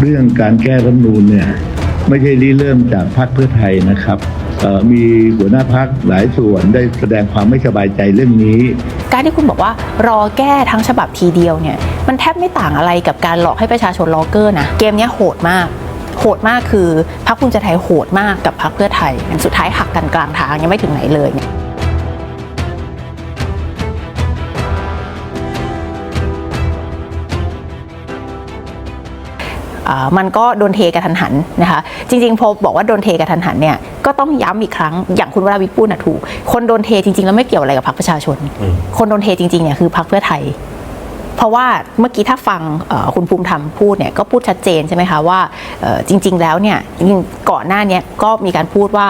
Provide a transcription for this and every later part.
เรื่องการแก้รัฐมนูญเนี่ยไม่ใช่ริเริ่มจากพรรคเพื่อไทยนะครับมีหัวหน้าพักหลายส่วนได้แสดงความไม่สบายใจเรื่องนี้ การที่คุณบอกว่ารอแก้ทั้งฉบับทีเดียวเนี่ยมันแทบไม่ต่างอะไรกับการหลอกให้ประชาชนรอเกอร์นะเกมนี้โหดมาก โหดมากคือพรรคภูมิใจไทยโหดมากกับพรรคเพื่อไทยสุดท้ายหักกันกลางทางยังไม่ถึงไหนเลย มันก็โดนเทกระทันหันนะคะจริงๆพอบอกว่าโดนเทกระทันหันเนี่ยก็ต้องย้ำอีกครั้งอย่างคุณวราวิทย์พูดนะถูก คนโดนเทจริงๆ แล้วไม่เกี่ยวอะไรกับพรรคประชาชน คนโดนเทจริงๆเนี่ยคือพรรคเพื่อไทยเพราะว่าเมื่อกี้ถ้าฟังเอ่อคุณภูมิธรรมพูดเนี่ยก็พูดชัดเจนใช่ไหมคะว่าเอ่อจริง ๆ แล้วเนี่ยจริงๆก่อนหน้าเนี้ก็มีการพูดว่า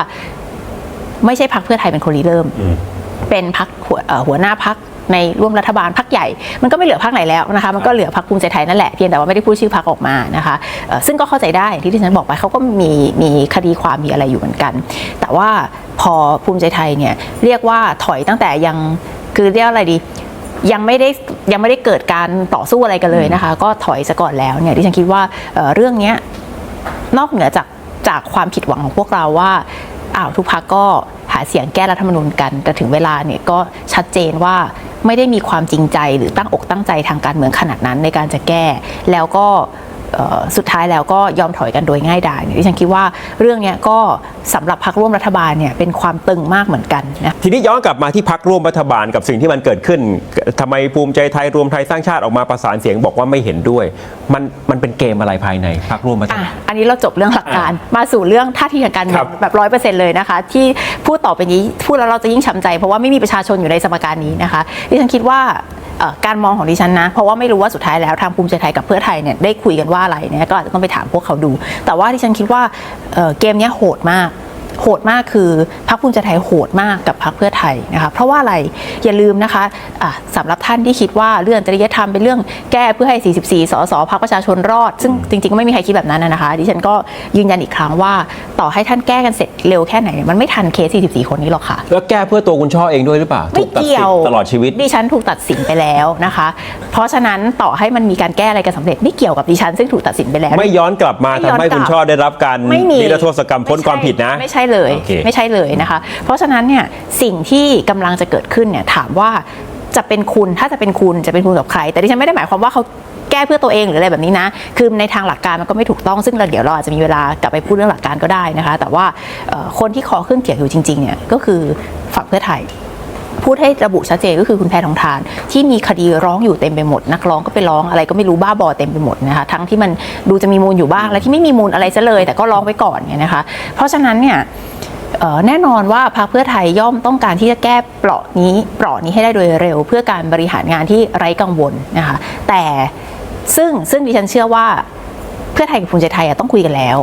ไม่ใช่พรรคเพื่อไทยเป็นคนริเริ่ม เป็นพักหัวเอ่อหัวหน้าพัก ในร่วมรัฐบาลพักใหญ่ มันก็ไม่เหลือพักไหนแล้วนะคะมันก็เหลือพักภูมิใจไทยนั่นแหละเพียงแต่ว่าไม่ได้พูดชื่อพักออกมานะคะเอ่อซึ่งก็เข้าใจได้อย่างที่ที่ฉันบอกไปเขาก็มีมีคดีความมีอะไรอยู่เหมือนกัน แต่ว่าพอภูมิใจไทยเนี่ยเรียกว่าถอยตั้งแต่ยังคือเรียกอะไรดียังไม่ได้ยังไม่ได้เกิดการต่อสู้อะไรกันเลยนะคะ ก็ถอยซะก่อนแล้วเนี่ยที่ฉันคิดว่าเอ่อเรื่องเนี้ยนอกเหนือจากจากความผิดหวังของพวกเราว่าอ้าวทุกพักก็หาเสียงแก้รัฐธรรมนูญกัน แต่ถึงเวลาเนี่ยก็ชัดเจนว่าไม่ได้มีความจริงใจหรือตั้งอกตั้งใจทางการเมืองขนาดนั้นในการจะแก้ แล้วก็ สุดท้ายแล้วก็ยอมถอยกันโดยง่ายดายเนี่ยดิฉันคิดว่าเรื่องเนี้ยก็สำหรับพักร่วมรัฐบาลเนี่ยเป็นความตึงมากเหมือนกันนะทีนี้ย้อนกลับมาที่พักร่วมรัฐบาลกับสิ่งที่มันเกิดขึ้นทำไมภูมิใจไทยรวมไทยสร้างชาติออกมาประสานเสียงบอกว่าไม่เห็นด้วย มันมันเป็นเกมอะไรภายในพักร่วมรัฐอะบาลอันนี้เราจบเรื่องหลักการมาสู่เรื่องท่าทีทางการเมืครัองบแบบร้อยเปอร์เซ็นต์เลยนะคะ ที่พูดต่อไปนี้พูดแล้วเราจะยิ่งช้ำใจ เพราะว่าไม่มีประชาชนอยู่ในสมการนี้นะคะดิฉันคิดว่าเอ่อ การมองของดิฉันนะ เพราะว่าไม่รู้ว่าสุดท้ายแล้วทางภูมิใจไทยกับเพื่อไทยเนี่ยได้คุยกันว่าอะไรเนี่ยก็อาจจะต้องไปถามพวกเขาดู แต่ว่าดิฉันคิดว่าเกมนี้โหดมาก โหดมากคือพรรคภูมิใจไทยโหดมากกับพรรคเพื่อไทยนะคะเพราะว่าอะไรอย่าลืมนะคะะสำหรับท่านที่คิดว่าเรื่องจริยธรรมเป็นเรื่องแก้เพื่อให้ 44 สสพรรคประชาชนรอด ซึ่งจริงๆก็ไม่มีใครคิดแบบนั้นนะคะ ดิฉันก็ยืนยันอีกครั้งว่าต่อให้ท่านแก้กันเสร็จเร็วแค่ไหนเนี่ยมันไม่ทันเคส 44 คนนี้หรอกค่ะ แล้วแก้เพื่อตัวคุณช่อเองด้วยหรือเปล่าไม่ถูกตัดเกี่สิยทวธิ์ตลอดชีวิต ดิฉันถูกตัดสินไปแล้วนะคะ เพราะฉะนั้นต่อให้มันมีการแก้อะไรกันสำเร็จไม่เกี่ยวกับดิฉันซึ่งถูกตัดสินไปแล้ว ไม่ย้อนกลับมาไม่ย้ทำอนให้คุณกลับช่อได้รับการไม่มีนิรโทษกรรมพ้นความผิดนะไม่ใช่เลยโอเคไม่ใช่เลยนะคะ เพราะฉะนั้นเนี่ยสิ่งที่กำลังจะเกิดขึ้นเนี่ยถามว่าจะเป็นคุณถ้าจะเป็นคุณจะเป็นคุณกับใคร แต่ดิฉันไม่ได้หมายความว่าเขาแก้เพื่อตัวเองหรืออะไรแบบนี้นะ คือในทางหลักการมันก็ไม่ถูกต้องซึ่งเราเดี๋ยวเราอาจจะมีเวลากลับไปพูดเรื่องหลักการก็ได้นะคะ แต่ว่าเอ่อคนที่คอขึ้นเกี่ยวอยู่จริงๆเนี่ยก็คือฝั่งเพื่อไทย พูดให้ระบุชัดเจนก็คือคุณแพทองทาน ที่มีคดีร้องอยู่เต็มไปหมด นักร้องก็ไปร้องอะไรก็ไม่รู้บ้าบอเต็มไปหมดนะคะทั้งที่มันดูจะมีมูลอยู่บ้างและที่ไม่มีมูลอะไรซะเลย แต่ก็ร้องไปก่อนเนี่ยนะคะเพราะฉะนั้นเนี่ยแน่นอนว่าพรรคเพื่อไทยย่อมต้องการที่จะแก้เปราะนี้เปราะนี้ให้ได้โดยเร็ว เพื่อการบริหารงานที่ไร้กังวลนะคะแต่ซึ่งซึ่งดิฉันเชื่อว่าเพื่อไทยกับภูมิใจไทยต้องคุยกันแล้ว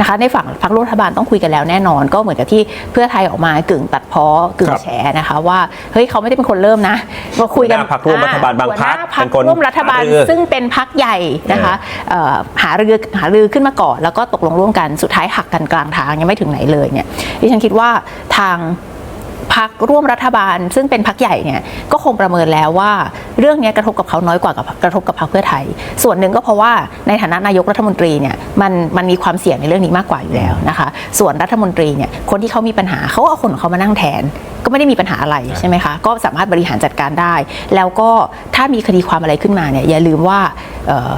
นะคะในฝั่งพรรครัฐบาลต้องคุยกันแล้วแน่นอน ก็เหมือนกับที่เพื่อไทยออกมากึ่งตัดเพ้อกึ่งครับแฉนะคะว่าเฮ้ยเขาไม่ได้เป็นคนเริ่มนะมาคุยกันหัวหน้าพรรคร่วมรัฐบาลบางพรรคหัวหน้พรรเป็คนคนร่วมรัฐบาลหารือซึ่งเป็นพรรคใหญ่นะคะเอ่อหารือหารือขึ้นมาก่อน แล้วก็ตกลงร่วมกันสุดท้ายหักกันกลางทางยังไม่ถึงไหนเลยเนี่ยดิฉันคิดว่าทาง พักร่วมรัฐบาล ซึ่งเป็นพักใหญ่เนี่ยก็คงประเมินแล้วว่า เรื่องนี้กระทบกับเขาน้อยกว่ากับกระทบกับพรรคเพื่อไทย ส่วนหนึ่งก็เพราะว่าในฐานะนายกรัฐมนตรีเนี่ยมันมันมีความเสี่ยงในเรื่องนี้มากกว่าอยู่แล้วนะคะ ส่วนรัฐมนตรีเนี่ยคนที่เขามีปัญหาเขาก็เอาคนของเขามานั่งแทน ก็ไม่ได้มีปัญหาอะไรใช่ไหมคะก็สามารถบริหารจัดการได้ แล้วก็ถ้ามีคดีความอะไรขึ้นมาเนี่ยอย่าลืมว่าเอ่อ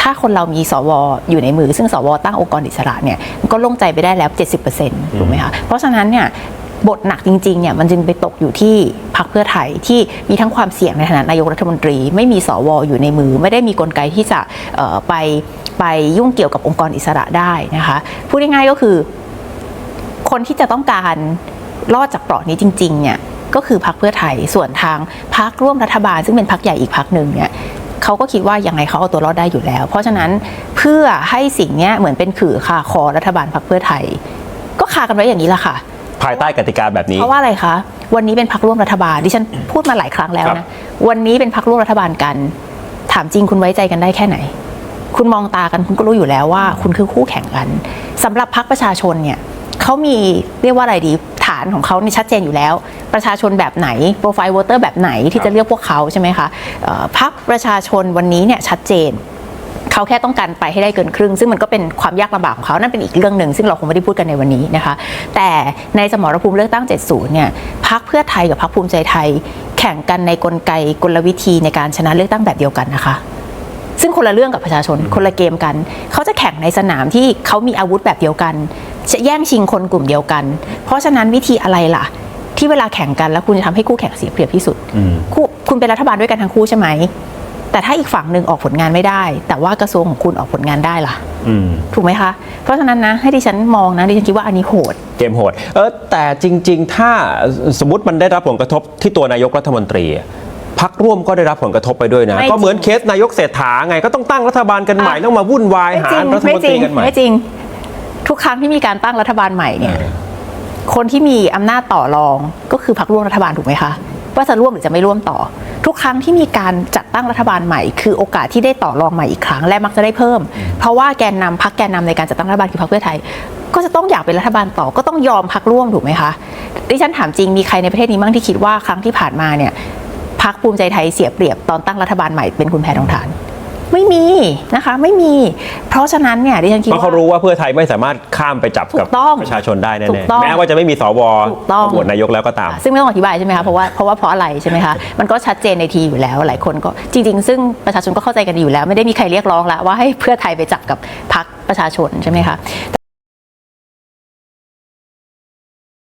ถ้าคนเรามีสวอยู่ในมือ ซึ่งสวตั้งองค์กรอิสระเนี่ยมันก็โล่งใจไปได้แล้ว 70%ถูกไหมคะเพราะฉะนั้นเนี่ย บทหนักจริงๆเนี่ยมันจึงไปตกอยู่ที่พรรคเพื่อไทยที่มีทั้งความเสี่ยงในฐานะนายกรัฐมนตรี ไม่มีสวอยู่ในมือ ไม่ได้มีกลไกที่จะไปไปยุ่งเกี่ยวกับองค์กรอิสระได้นะคะพูดง่ายๆก็คือ คนที่จะต้องการรอดจากเปราะนี้จริงๆเนี่ยก็คือพรรคเพื่อไทยส่วนทางพรรคร่วมรัฐบาล ซึ่งเป็นพรรคใหญ่อีกพรรคหนึ่งเนี่ยเขาก็คิดว่ายังไงเขาเอาตัวรอดได้อยู่แล้ว เพราะฉะนั้นเพื่อให้สิ่งนี้เหมือนเป็นขื่อคาคอรัฐบาลพรรคเพื่อไทย ก็คากันไว้อย่างนี้ละค่ะ ภายใต้กติกาแบบนี้ เพราะว่าอะไรคะ วันนี้เป็นพักร่วมรัฐบาลดิฉันพูดมาหลายครั้งแล้วครันะบวันนี้เป็นพักร่วมรัฐบาลกัน ถามจริงคุณไว้ใจกันได้แค่ไหน คุณมองตากันคุณก็รู้อยู่แล้วว่า คุณคือคู่แข่งกันสำหรับพักประชาชนเนี่ยเขามีเรียกว่าอะไรดีฐานของเขานี่ชัดเจนอยู่แล้ว ประชาชนแบบไหนโปรไฟล์วอเตอร์แบบไหนที่จะเลือกพวกเขาใช่ไหมคะเอ่อพักประชาชนวันนี้เนี่ยชัดเจน เขเขาแค่ต้องการไปให้ได้เกินครึ่ง ซึ่งมันก็เป็นความยากลำบากของเขานั่นเป็นอีกเรื่องหนึ่งซึ่งเราคงไม่ได้พูดกันในวันนี้นะคะ แต่ในสมรภูมิเลือกตั้ง 70 เนี่ยพักเพื่อไทยกับพักภูมิใจไทย แข่งกันในกลไกกลวิธีในการชนะเลือกตั้งแบบเดียวกันนะคะซึ่งคนละเรื่องกับประชาชนคนละเกมกัน เขาจะแข่งในสนามที่เขามีอาวุธแบบเดียวกัน จะแย่งชิงคนกลุ่มเดียวกัน เพราะฉะนั้นวิธีอะไรล่ะ ที่เวลาแข่งกันแล้วคุณจะทำให้คู่แข่งเสียเปรียบที่สุดคู่คุณเป็นรัฐบาลด้วยกันทั้งคู่ใช่ไหม แต่ถ้าอีกฝั่งหนึ่งออกผลงานไม่ได้ แต่ว่ากระทรวงของคุณออกผลงานได้ล่ะอืมถูกไหมคะ เพราะฉะนั้นนะให้ดิฉันมองนะดิฉันคิดว่าอันนี้โหด เกมโหด เออแต่จริง ๆ ถ้าสมมติมันได้รับผลกระทบที่ตัวนายกรัฐมนตรีอะพักร่วมก็ได้รับผลกระทบไปด้วยนะไม่ก็เหมือนเคสนายกเศรษฐาไงก็ต้องตั้งรัฐบาลกันใหม่อะต้องมาวุ่นวายหาไม่จริงรัฐมไม่นจตริรีงกันใหม่ไม่จริง ทุกครั้งที่มีการตั้งรัฐบาลใหม่เนี่ยคนที่มีอำนาจต่อรองก็คือพรรคร่วมรัฐบาลถูกไหมคะ ว่าจะร่วมหรือจะไม่ร่วมต่อ ทุกครั้งที่มีการจัดตั้งรัฐบาลใหม่ คือโอกาสที่ได้ต่อรองใหม่อีกครั้งและมักจะได้เพิ่ม เพราะว่าแกนนำพรรคแกนนำในการจัดตั้งรัฐบาลคือพรรคเพื่อไทย ก็จะต้องอยากเป็นรัฐบาลต่อก็ต้องยอมพรรคร่วมถูกไหมคะดิฉันถามจริงมีใครในประเทศนี้บ้างที่คิดว่าครั้งที่ผ่านมาเนี่ยพรรคภูมิใจไทยเสียเปรียบตอนตั้งรัฐบาลใหม่เป็นคุณแพทองทาน ไม่มีนะคะไม่มี เพราะฉะนั้นเนี่ยดิฉันคิดเพราะว่าเขารู้ว่าเพื่อไทยไม่สามารถข้ามไปจับกับถูกต้องประชาชนได้แน่ถูกต้องๆแม้ว่าจะไม่มีสวถูกต้องโหวตนายกแล้วก็ตาม ซึ่งไม่ต้องอธิบายใช่ไหมคะเพราะว่าเพราะว่าเพราะอะไรใช่ไหมคะมันก็ชัดเจนในทีอยู่แล้วหลายคนก็จริง ๆ ซึ่งประชาชนก็เข้าใจกันดีอยู่แล้ว ไม่ได้มีใครเรียกร้องแล้วว่าให้เพื่อไทยไปจับกับพรรคประชาชนใช่ไหมคะ